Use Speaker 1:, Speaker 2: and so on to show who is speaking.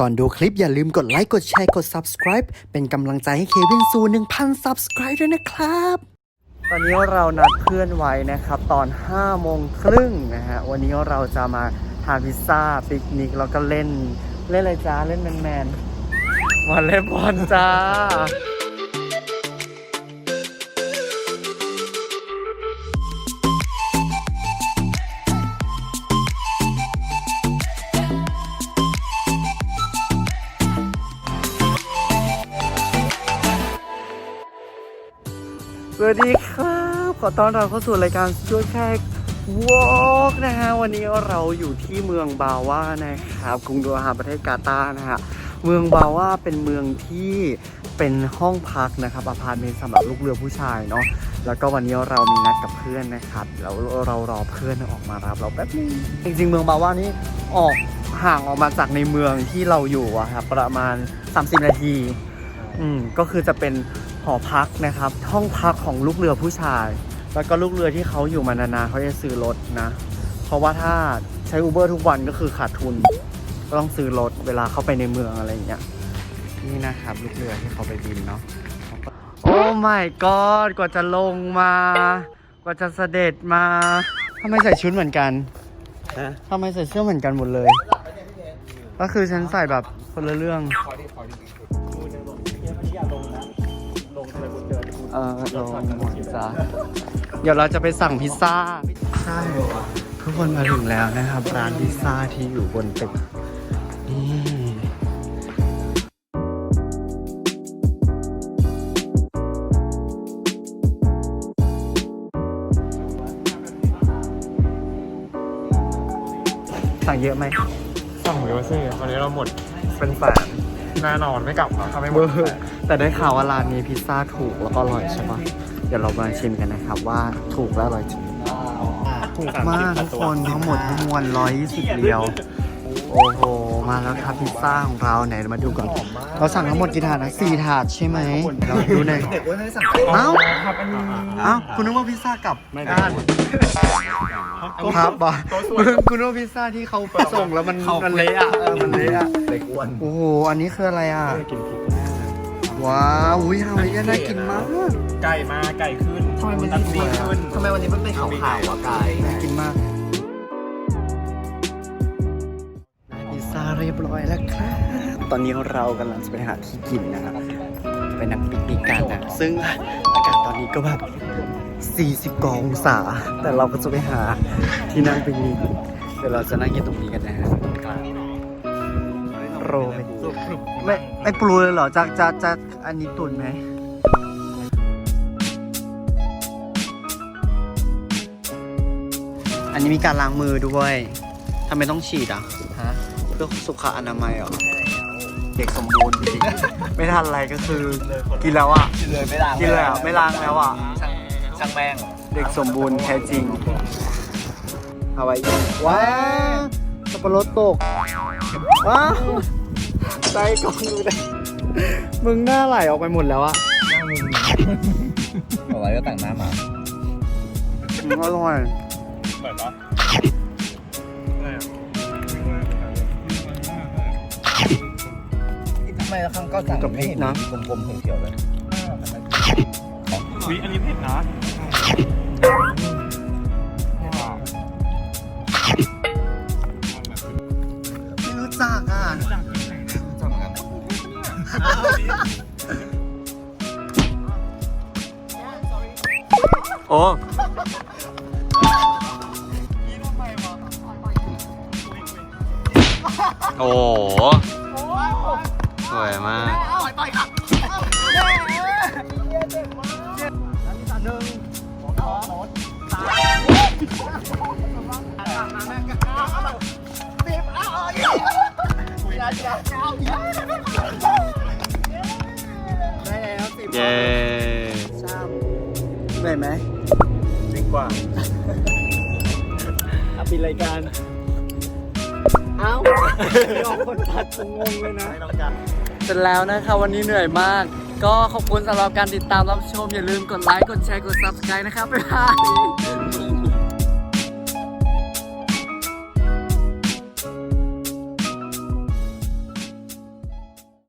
Speaker 1: ก่อนดูคลิปอย่าลืมกดไลค์กดแชร์กด subscribe เป็นกำลังใจให้เควินซู 1,000 subscribe ด้วยนะครับ ตอนนี้เรานัดเพื่อนไว้นะครับ ตอน5โมงครึ่งนะฮะ วันนี้เราจะมาทานพิซซ่าปิกนิกแล้วก็เล่น เล่นอะไรจ้าเล่นแมนแมนวอลเลย์บอลจ้า วัสดีครับ ขอต้อนรับเข้าสู่รายการช่วยแขกวอล์กนะฮะวันนี้เราอยู่ที่เมืองบาว่านะครับกรุงโดฮาประเทศกาตาร์นะฮะเมืองบาว่าเป็นเมืองที่เป็นห้องพักนะครับอพาร์ตเมนต์สำหรับลูกเรือผู้ชายเนาะแล้วก็วันนี้เรามีนัดกับเพื่อนนะครับแล้วเรารอเพื่อนออกมารับเราแป๊บนึงจริง ๆ เมืองบาว่านี่ออกห่างออกมาจากในเมืองที่เราอยู่อะครับประมาณ 30 นาทีอืมก็คือจะเป็น หอพักนะครับ ห้องพักของลูกเรือผู้ชาย แล้วก็ลูกเรือที่เขาอยู่มานานๆเขาจะซื้อรถนะ เพราะว่าถ้าใช้ Uber ทุกวันก็คือขาดทุน ก็ต้องซื้อรถเวลาเข้าไปในเมืองอะไรอย่างเงี้ย นี่นะครับลูกเรือที่เขาไปบินเนาะ โอ้ my god กว่าจะลงมา กว่าจะเสด็จมาทำไมใส่ชุดเหมือนกันทำไมใส่เสื้อเหมือนกันหมดเลย ก็คือฉันใส่แบบคนละเรื่อง เออลงหมดจ้ะเดี๋ยวเราจะไปสั่งพิซซ่า ใช่ทุกคนมาถึงแล้วนะครับ ร้านพิซซ่าที่อยู่บนตึกนี่สั่งเยอะไหม
Speaker 2: สั่งเยอะสิวันนี้เราหมดเป็นแสน แน่นอนไม่กลับครับถ้าไม่หม
Speaker 1: เบ
Speaker 2: ด
Speaker 1: อร์แต่ได้ข่าวว่าร้านนี้พิซซ่าถูกแล้วก็อร่อยใช่ปะเดี๋ยวเรามาชิมกันนะครับว่าถูกและอร่อยจริงถูกมากทุกคนทั้งหมดทั้งมวล120เรียว โอ้โห มาแล้วครับพิซซ่าของเราไหนมาดูก่อน เราสั่งทั้งหมดกี่ถาดนะสี่ถาดใช่ไหมเราดูหน่อยเอ้า
Speaker 2: ครับอันนี้
Speaker 1: เอ้าคุณนึกว่าพิซซ่ากับ
Speaker 2: ไม่ได้
Speaker 1: ก้านครับบ่ะคุณนึกว่าพิซซ่าที่เขาส่งแล้วมันมันเละอะเออมันเละอะ
Speaker 2: เล็กอ้วน
Speaker 1: โอ้โห อันนี้คืออะไรอะ
Speaker 2: กินพริก
Speaker 1: ว้าวอุ้ยฮาวายเอียนน่ากินมาก
Speaker 2: ไก่มาไก่ขึ้นทำไมมันตัดสีขึ้น
Speaker 3: ทำไมวันนี้มันเป็นขาวๆอะกาย
Speaker 1: น่ากินมาก อยแล้วครับ ตอนนี้เรากำลังจะไปหาที่กินนะครับ ไปนั่งปิกนิกกันนะ ซึ่งอากาศตอนนี้ก็แบบ 40กว่าองศา แต่เราก็จะไปหาที่นั่งปิกนิกเดี๋ยวเราจะนั่งกินตรงนี้กันนะฮะโรยไม่ไม่ปรุงเลยเหรอจะจะจะอันนี้ตุนไหมอันนี้มีการล้างมือด้วยทำไมต้องฉีดอะฮะ พื่อสุขอนามัยเหรอเด็กสมบูรณ์จริงๆไม่ทันอะไรก็คือกินแล้วอะ
Speaker 3: เลยไม่ล้าง
Speaker 1: กินเลยอะไม่ล้างแล้วอะ
Speaker 3: ช่างแม่ง
Speaker 1: เด็กสมบูรณ์แท้จริงฮาวายเอียนว้าวสับปะรดตกว้าวใจกองดูได้มึงหน้าไหลออกไปหมดแล้วอะ
Speaker 3: เอาไว้ก็แต่งหน้ามา
Speaker 1: อืมอร่อย
Speaker 2: เหมือนปะ
Speaker 3: ทำไมครั้งก็สั่งไม่เห็นกลมๆเขียวๆเลย
Speaker 2: อุ้ยอันนี้เผ็ดนะ
Speaker 1: ไม่รู้จักอะ
Speaker 3: สั่งกัน
Speaker 1: โอ้โอ้โห สวยมากได้แล้วสิบ
Speaker 4: เย้
Speaker 1: ช่ำเหนื่อยไหม
Speaker 2: จริงกว่า
Speaker 1: อะปิดรายการ เอ้า ออกคนตัดงงเลยนะเสร็จแล้วนะคะวันนี้เหนื่อยมาก ก็ขอบคุณสำหรับการติดตามรับชม อย่าลืมกดไลค์ กดแชร์ กด subscribe นะครับบ๊ายบาย